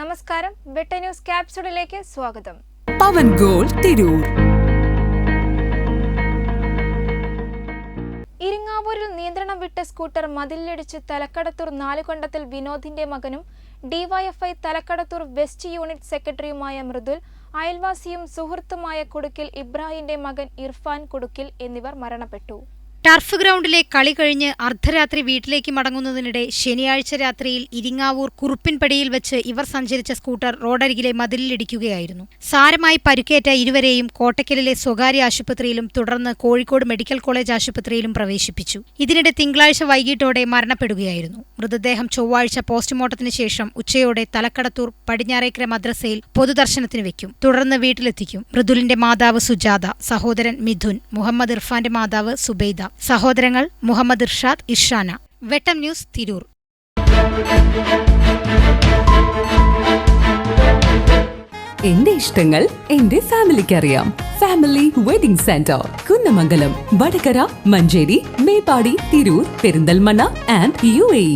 നമസ്കാരം. വെട്ട ന്യൂസ് ക്യാപ്സൂളിലേക്ക് സ്വാഗതം. പവൻ ഗോൾ തിരൂർ. ഇരിങ്ങാവൂരിൽ നിയന്ത്രണം വിട്ട സ്കൂട്ടർ മതിലിടിച്ച് തലക്കടത്തൂർ നാലുകൊണ്ടത്തിൽ വിനോദിന്റെ മകനും ഡിവൈഎഫ്ഐ തലക്കടത്തൂർ വെസ്റ്റ് യൂണിറ്റ് സെക്രട്ടറിയുമായ മൃദുൽ അയൽവാസിയും സുഹൃത്തുമായ കുടുക്കിൽ ഇബ്രാഹിന്റെ മകൻ ഇർഫാൻ കുടുക്കിൽ എന്നിവർ മരണപ്പെട്ടു. ടർഫ് ഗ്രൗണ്ടിലെ കളി കഴിഞ്ഞ് അർദ്ധരാത്രി വീട്ടിലേക്ക് മടങ്ങുന്നതിനിടെ ശനിയാഴ്ച രാത്രിയിൽ ഇരിങ്ങാവൂർ കുറുപ്പിൻപടിയിൽ വെച്ച് ഇവർ സഞ്ചരിച്ച സ്കൂട്ടർ റോഡരികിലെ മതിലിലിടിക്കുകയായിരുന്നു. സാരമായി പരുക്കേറ്റ ഇരുവരെയും കോട്ടക്കലിലെ സ്വകാര്യ ആശുപത്രിയിലും തുടർന്ന് കോഴിക്കോട് മെഡിക്കൽ കോളേജ് ആശുപത്രിയിലും പ്രവേശിപ്പിച്ചു. ഇതിനിടെ തിങ്കളാഴ്ച വൈകിട്ടോടെ മരണപ്പെടുകയായിരുന്നു. മൃതദേഹം ചൊവ്വാഴ്ച പോസ്റ്റ്മോർട്ടത്തിന് ശേഷം ഉച്ചയോടെ തലക്കടത്തൂർ പടിഞ്ഞാറേക്കര മദ്രസയിൽ പൊതുദർശനത്തിന് വെക്കും. തുടർന്ന് വീട്ടിലെത്തിക്കും. മൃദുലിന്റെ മാതാവ് സുജാത സഹോദരൻ മിഥുൻ മുഹമ്മദ് ഇർഫാന്റെ മാതാവ് സുബൈദ. സഹോദരങ്ങൾ മുഹമ്മദ് ഇർഷാദ് ഇർഷാന. വെട്ടം ന്യൂസ് തിരൂർ. എന്റെ ഇഷ്ടങ്ങൾ എന്റെ ഫാമിലിക്ക് അറിയാം family wedding centre Kunnamangalam Vadakara Manjeri Meppadi Tirur Perinthalmanna and U A